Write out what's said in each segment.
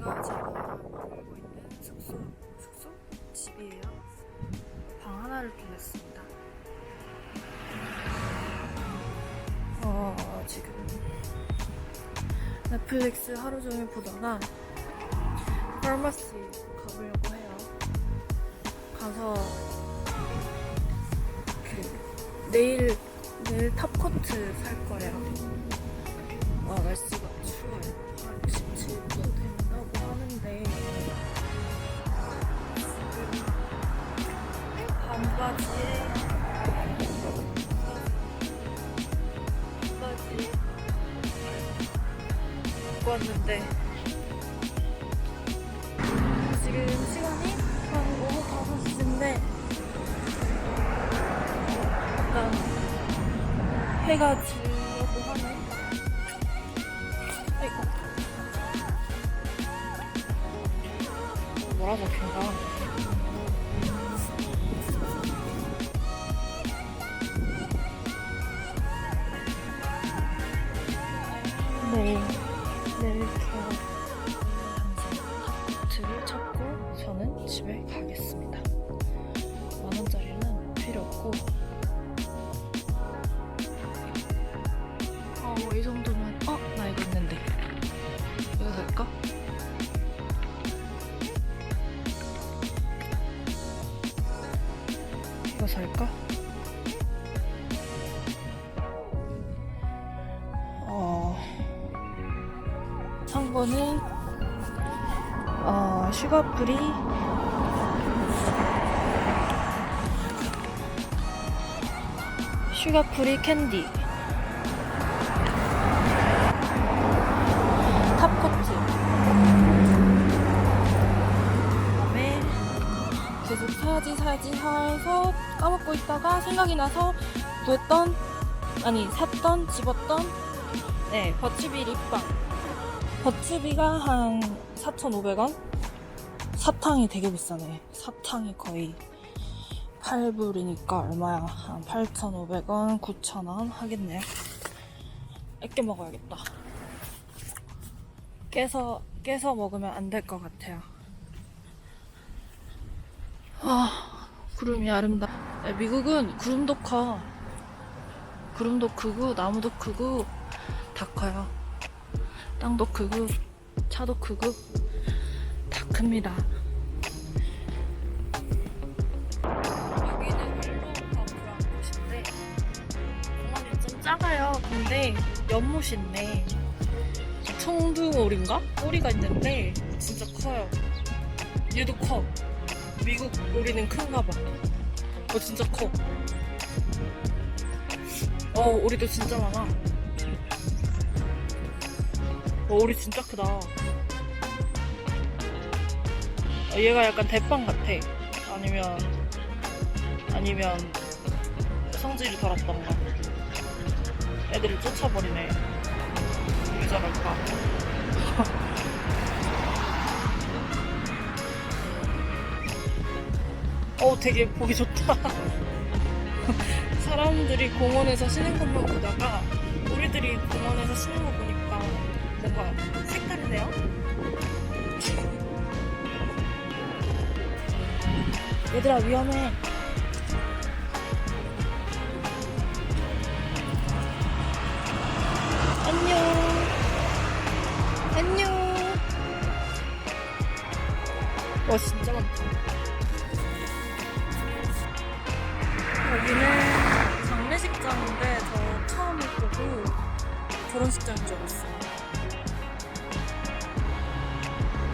제가 살고 있는 숙소, 숙소? 집이에요. 방 하나를 빌렸습니다. 어, 지금 넷플릭스 하루 종일 보다가 파마시 가보려고 해요. 가서 그 내일 내일 탑코트 살 거예요. 와 날씨가 추워요. 왔는데 지금 시간이 한 오후 5시인데 약간 해가 지려고 하네. 아이고. 뭐라 적힌가? 네. 살까? 어, 한 거는, 어, 슈가프리, 슈가프리 캔디. 사야지 사야지 해서 까먹고 있다가 생각이 나서 구했던 아니 샀던 집었던 네 버츠비 립밤. 버츠비가 한 4,500원. 사탕이 되게 비싸네. 사탕이 거의 8불이니까 얼마야? 한 8,500원, 9,000원 하겠네요. 아껴 먹어야겠다. 깨서 깨서 먹으면 안 될 것 같아요. 아 구름이 아름다. 네, 미국은 구름도 커. 구름도 크고 나무도 크고 다 커요. 땅도 크고 차도 크고 다 큽니다. 여기는 힐로우파크라는 곳인데 공원이 좀 작아요. 근데 연못이 있네. 청둥오리인가? 오리가 있는데 진짜 커요. 얘도 커. 미국 오리는 큰가 봐. 어 진짜 커. 어 오리도 진짜 많아. 어 오리 진짜 크다. 어, 얘가 약간 대빵 같아. 아니면 아니면 성질이 더럽던가. 애들을 쫓아버리네. 왜 저럴까? 어, 되게 보기 좋다. 사람들이 공원에서 쉬는 것만 보다가 우리들이 공원에서 쉬는 거 보니까 뭔가 색다르네요. 얘들아 위험해. 안녕. 안녕. 와 진짜 많다. 결혼식장인 줄 알았어요.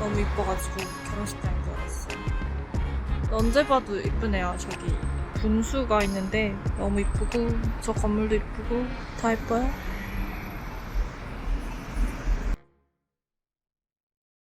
너무 이뻐가지고 결혼식장인 줄 알았어요. 언제 봐도 이쁘네요. 저기 분수가 있는데 너무 이쁘고 저 건물도 이쁘고 다 이뻐요.